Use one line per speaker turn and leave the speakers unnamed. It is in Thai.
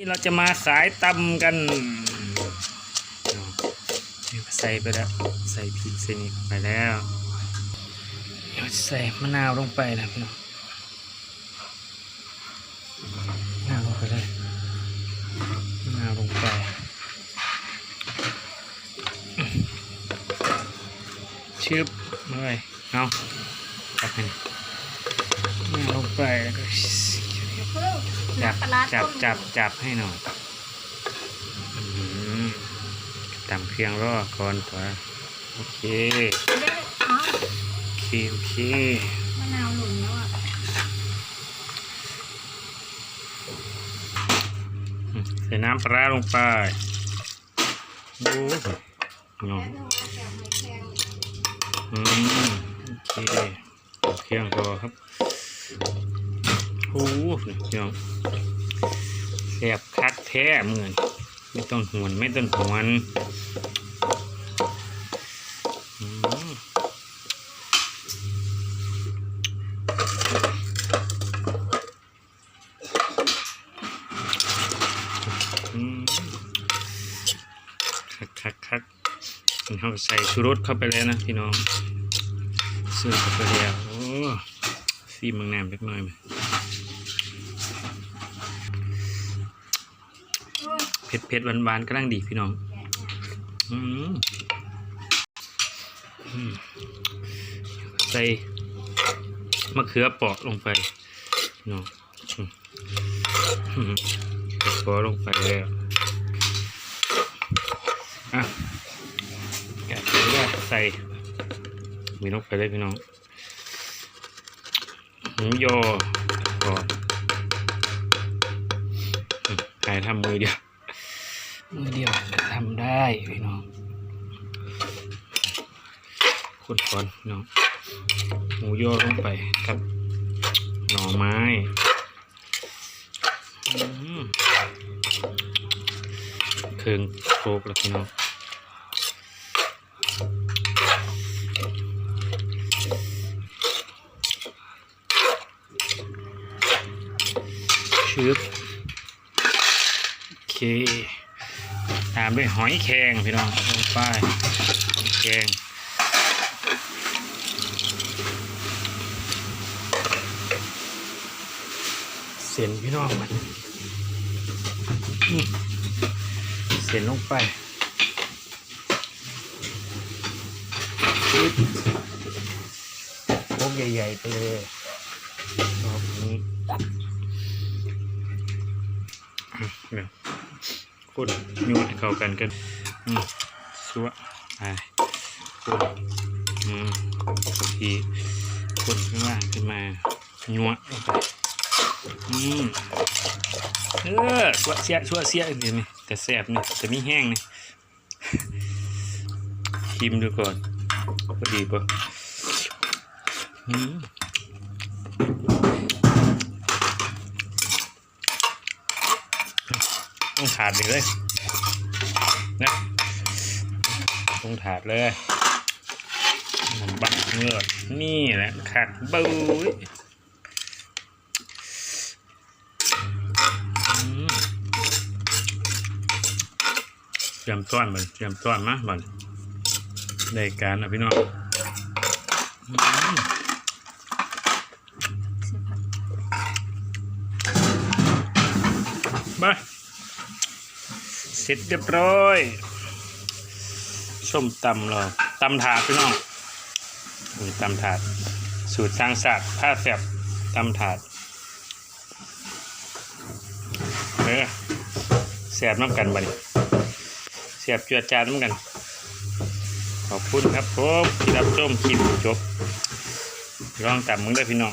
นี่เราจะมาสายตำกัน ใส่ไปแล้ว ใส่พริกใส่นี่เข้าไปแล้วเดี๋ยวใส่มะนาวลงไปนะพี่น้องมะนาวลงไปเลยมะนาวลงไปชึบเลยเอาจับมันมะนาวลงไปแล้วก็ จับจับจับจับให้หน่อยอืมตำเครื่องรอก่อนตัวโอเค
ได้อ๋อ
โอเคโอเค
มะนาวหล่นแล้วอะ
อืมใส่น้ำปลาร้าลงไปโอ้ยน้องอืมโอเคเครื่องพอครับโอ้ยน้องแสบคักแท้เหมือนไม่ต้องหวนไม่ต้องหวนอืมคักคักคักเราใส่ชูรสเข้าไปแล้วนะพี่น้องเสื้อเข้าไปแล้วโอ้ซีมังแหนมเล็กน้อยไหม เผ็ดเผ็ดหวานหวานๆกำลังดีพี่น้องอใส่มะเขือเปราะลงไปน้องอืมอืมพอลงไปแล้วอะแกะไปเลยใส่มีลงไปเลยพี่น้องหมูยอก่อนอืมถ่ายทำมือเดียว มือเดียวทำได้พี่น้องคนก่อนน้องหมูย่อลงไปกับหน่อไม้เครื่องโคกแล้วพี่น้องชืบโอเค ตามด้วยหอยแครงพี่น้องลงไปหอยแครงเส้นพี่น้องมันเสียนลงไปปึ๊บโค้งใหญ่ๆไปเลยรอบนี้เดี๋ยว คนนวดเข้ากันกันอืมชัวไปคนอืมบางทีคนข้างล่างขึ้นมานัวลงไปอืมเออชัวเสียชัวเสียเดี๋ยวนี้แต่แสบนี่แต่ไมีแห้งนี่ชิมดูก่อนพอดีปะอืม ต้องถาดเลยเลยนะต้องถาดเลยน้ำบักเงือกนี่แหละขักบุ้ยเตรียมต้อนมันเตรียมต้อนมาบันในการอะพี่น้องอืมมาเสร็จเรียบร้อยส้มตำเราตำถาดพี่น้องนี่ตำถาด สูตรทางศาสตร์ผ้าแสบตำถาดเออแสบน้ำกันบัดนี้เสียบจือจานเหมือนกัน ขอบคุณครับผมที่รับชมคลิปจบลองตามมึงได้พี่น้อง